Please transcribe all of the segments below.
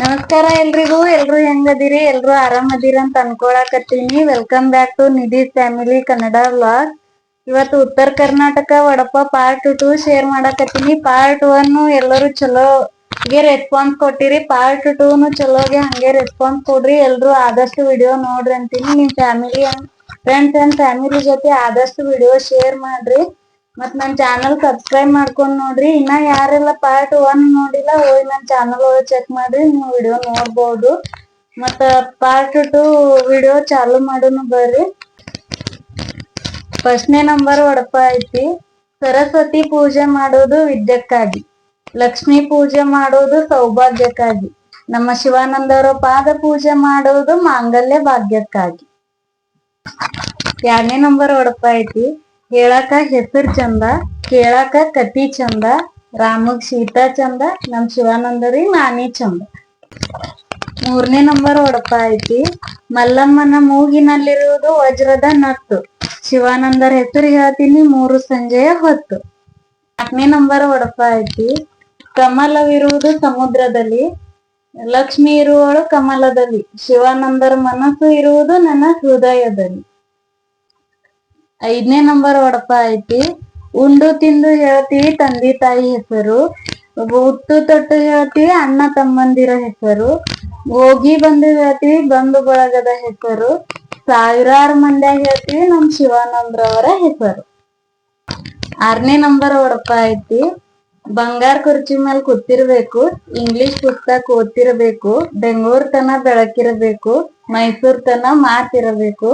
ನಮಸ್ಕಾರ ಎಲ್ರಿಗೂ, ಎಲ್ರು ಹೆಂಗದಿರಿ ಎಲ್ರು ಅದಿರ ಅಂತ ಅನ್ಕೊಳಕತ್ತೀನಿ. Welcome back to Nidhi family Kannada vlog ಇವತ್ತು ಉತ್ತರ ಕರ್ನಾಟಕ ವಡಪ ಪಾರ್ಟ್ ಟು ಶೇರ್ ಮಾಡಕತ್ತೀನಿ. ಪಾರ್ಟ್ ಒನ್ ಎಲ್ಲರೂ ಚಲೋ ಗೆ ರೆಸ್ಪಾನ್ಸ್ ಕೊಟ್ಟಿರಿ ಪಾರ್ಟ್ ಟೂನು ಚಲೋಗೆ ಹಂಗೆ ರೆಸ್ಪಾನ್ಸ್ ಕೊಡ್ರಿ. ಎಲ್ರು ಆದಷ್ಟು ವಿಡಿಯೋ ನೋಡ್ರಿ ಅಂತೀನಿ. ನಿಮ್ ಫ್ಯಾಮಿಲಿ ಫ್ರೆಂಡ್ಸ್ ಅಂಡ್ ಫ್ಯಾಮಿಲಿ ಜೊತೆ ಆದಷ್ಟು ವಿಡಿಯೋ ಶೇರ್ ಮಾಡ್ರಿ. ಮತ್ ನನ್ ಚಾನಲ್ ಸಬ್ಸ್ಕ್ರೈಬ್ ಮಾಡ್ಕೊಂಡ್ ನೋಡ್ರಿ. ಇನ್ನ ಯಾರೆಲ್ಲ ಪಾರ್ಟ್ ಒನ್ ನೋಡಿಲ್ಲ, ಹೋಗಿ ನನ್ ಚಾನಲ್ ಓಯ್ ಚೆಕ್ ಮಾಡ್ರಿ ನೀವು ವಿಡಿಯೋ ನೋಡ್ಬೋದು. ಮತ್ತ ಪಾರ್ಟ್ ಟು ವಿಡಿಯೋ ಚಾಲು ಮಾಡೋನು ಬರ್ರಿ. ಫಸ್ಟ್ನೇ ನಂಬರ್ ಒಡಪ ಐತಿ. ಸರಸ್ವತಿ ಪೂಜೆ ಮಾಡೋದು ವಿದ್ಯಕ್ಕಾಗಿ. ಲಕ್ಷ್ಮಿ ಪೂಜೆ ಮಾಡೋದು ಸೌಭಾಗ್ಯಕ್ಕಾಗಿ. ನಮ್ಮ ಶಿವಾನಂದವರ ಪಾದ ಪೂಜೆ ಮಾಡೋದು ಮಾಂಗಲ್ಯ ಭಾಗ್ಯಕ್ಕಾಗಿ. ಎರಡನೇ ನಂಬರ್ ಒಡಪ ಐತಿ. ಹೇಳಾಕ ಹೆಸರು ಚಂದ, ಕೇಳಾಕ ಕತಿ ಚಂದ, ರಾಮಗ್ ಸೀತಾ ಚಂದ, ನಮ್ ಶಿವಾನಂದರಿ ನಾನಿ ಚಂದ. ಮೂರನೇ ನಂಬರ್ ಒಡಪ ಐತಿ, ಮಲ್ಲಮ್ಮನ ಮೂಗಿನಲ್ಲಿರುವುದು ವಜ್ರದ ನತ್ತು. ಶಿವಾನಂದರ ಹೆಸರು ಹೇಳ್ತೀನಿ, ಮೂರು ಸಂಜೆಯ ಹೊತ್ತು. ನಾಲ್ಕನೇ ನಂಬರ್ ಒಡಪ ಐತಿ, ಕಮಲವಿರುವುದು ಸಮುದ್ರದಲ್ಲಿ, ಲಕ್ಷ್ಮಿ ಇರುವಳು ಕಮಲದಲ್ಲಿ. ಶಿವಾನಂದರ ಮನಸ್ಸು ಇರುವುದು ನನ್ನ ಹೃದಯದಲ್ಲಿ. ಐದನೇ ನಂಬರ್ ಒಡಪ ಐತಿ. ಉಂಡು ತಿಂದು ಹೇಳ್ತೀವಿ ತಂದೆ ತಾಯಿ ಹೆಸರು. ಹುಟ್ಟು ತೊಟ್ಟು ಹೇಳ್ತೀವಿ ಅಣ್ಣ ತಮ್ಮಂದಿರ ಹೆಸರು. ಹೋಗಿ ಬಂದು ಹೇಳ್ತೀವಿ ಬಂಧು ಬಳಗದ ಹೆಸರು. ಸಾವಿರಾರು ಮಂದ್ಯಾಗ ಹೇಳ್ತೀವಿ ನಮ್ ಶಿವಾನಂದ್ರವರ ಹೆಸರು. ಆರನೇ ನಂಬರ್ ಒಡಪ ಐತಿ. ಬಂಗಾರ ಕುರ್ಚಿ ಮೇಲೆ ಕೂತಿರ್ಬೇಕು, ಇಂಗ್ಲಿಷ್ ಪುಸ್ತಕ ಓದ್ತಿರ್ಬೇಕು, ಬೆಂಗಳೂರ್ ತನ ಬೆಳಕಿರಬೇಕು, ಮೈಸೂರ್ ತನ ಮಾತಿರಬೇಕು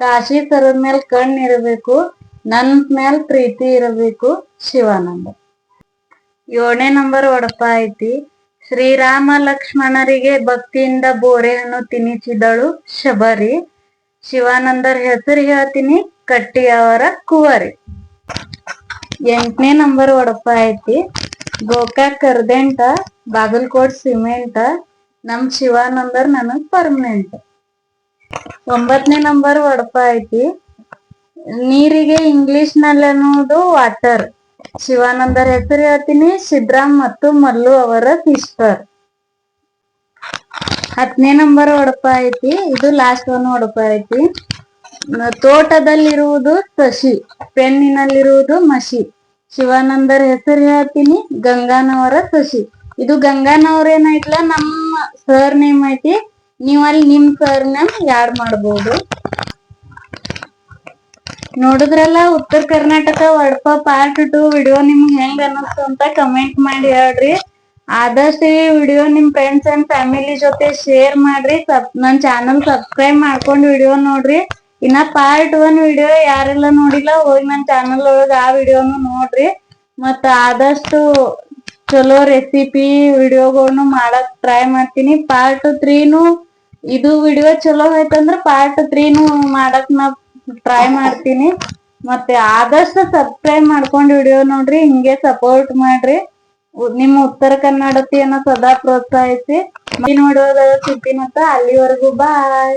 ಕಾಶಿ ಸರದ ಮೇಲೆ ಕಣ್ಣ್ ಇರಬೇಕು, ನನ್ ಮೇಲ್ ಪ್ರೀತಿ ಇರಬೇಕು ಶಿವಾನಂದ. ಏಳನೇ ನಂಬರ್ ಒಡಪ ಐತಿ, ಶ್ರೀರಾಮ ಲಕ್ಷ್ಮಣರಿಗೆ ಭಕ್ತಿಯಿಂದ ಬೋರೆ ಹಣ್ಣು ತಿನ್ನಿಸಿದಳು ಶಬರಿ. ಶಿವಾನಂದರ ಹೆಸರು ಹೇಳ್ತೀನಿ, ಕಟ್ಟಿಯವರ ಕುವರಿ. ಎಂಟನೇ ನಂಬರ್ ಒಡಪ ಐತಿ, ಗೋಕಾಕ್ ಕರ್ದೆಂಟ, ಬಾಗಲಕೋಟ್ ಸಿಮೆಂಟ್, ನಮ್ ಶಿವಾನಂದರ್ ನನಗ್ ಪರ್ಮನೆಂಟ್ ಒಂಬತ್ತನೇ ನಂಬರ್ ಒಡಪ ಐತಿ. ನೀರಿಗೆ ಇಂಗ್ಲಿಷ್ನಲ್ಲಿ ಅನ್ನೋದು ವಾಟರ್ ಶಿವಾನಂದರ ಹೆಸರು ಹೇಳ್ತೀನಿ. ಸಿದ್ರಾಮ್ ಮತ್ತು ಮಲ್ಲು ಅವರ ಸಿಸ್ಟರ್ ಹತ್ತನೇ ನಂಬರ್ ಒಡಪ ಐತಿ. ಇದು ಲಾಸ್ಟ್ ಒನ್ ಒಡಪ ಐತಿ. ತೋಟದಲ್ಲಿರುವುದು ಸಸಿ. ಪೆನ್ನಿನಲ್ಲಿರುವುದು ಮಸಿ. ಶಿವಾನಂದರ ಹೆಸರು ಹೇಳ್ತೀನಿ. ಗಂಗಾನವರ ಸಸಿ. ಇದು ಗಂಗಾನವ್ರ ಏನೈತ್ಲ ನಮ್ಮ ಸರ್ ನೇಮ್ ಐತಿ. ನೀವ್ ಅಲ್ಲಿ ನಿಮ್ ಸರ್ ನೇಮ್ ಯಾಡ್ ಮಾಡ್ಬೋದು? ನೋಡಿದ್ರಲ್ಲ ಉತ್ತರ ಕರ್ನಾಟಕ ವಡಪ ಪಾರ್ಟ್ ಟು ವಿಡಿಯೋ ನಿಮ್ಗೆ ಹೆಂಗ್ ಅನ್ನಿಸ್ತು ಅಂತ ಕಮೆಂಟ್ ಮಾಡಿ ಹೇಳ್ರಿ. ಆದಷ್ಟು ಈ ವಿಡಿಯೋ ನಿಮ್ ಫ್ರೆಂಡ್ಸ್ ಅಂಡ್ ಫ್ಯಾಮಿಲಿ ಜೊತೆ ಶೇರ್ ಮಾಡ್ರಿ. ಸಬ್, ನನ್ ಚಾನಲ್ ಸಬ್ಸ್ಕ್ರೈಬ್ ಮಾಡ್ಕೊಂಡು ವಿಡಿಯೋ ನೋಡ್ರಿ. ಇನ್ನ ಪಾರ್ಟ್ ಒನ್ ವಿಡಿಯೋ ಯಾರೆಲ್ಲ ನೋಡಿಲ್ಲ, ಹೋಗಿ ನನ್ ಚಾನಲ್ ಒಳಗ ಆ ವಿಡಿಯೋನು ನೋಡ್ರಿ. ಮತ್ತ ಆದಷ್ಟು ಚಲೋ ರೆಸಿಪಿ ವಿಡಿಯೋಗಳನ್ನು ಮಾಡಕ್ ಟ್ರೈ ಮಾಡ್ತೀನಿ. ಪಾರ್ಟ್ ತ್ರೀನು ಇದು ವಿಡಿಯೋ ಚಲೋ ಆಯ್ತಂದ್ರ ಪಾರ್ಟ್ ತ್ರೀನು ಮಾಡಕ್ ನಾ ಟ್ರೈ ಮಾಡ್ತೀನಿ. ಮತ್ತೆ ಆದಷ್ಟು ಸಬ್ಸ್ಕ್ರೈಬ್ ಮಾಡ್ಕೊಂಡು ವಿಡಿಯೋ ನೋಡ್ರಿ, ಹಿಂಗೆ ಸಪೋರ್ಟ್ ಮಾಡ್ರಿ. ನಿಮ್ಮ ಉತ್ತರ ಕನ್ನಡತಿಯನ್ನ ಸದಾ ಪ್ರೋತ್ಸಾಹಿಸಿ. ಮುಂದಿನ ವಿಡಿಯೋದಾಗ ಮತ್ತ ಅಲ್ಲಿವರೆಗೂ ಬಾಯ್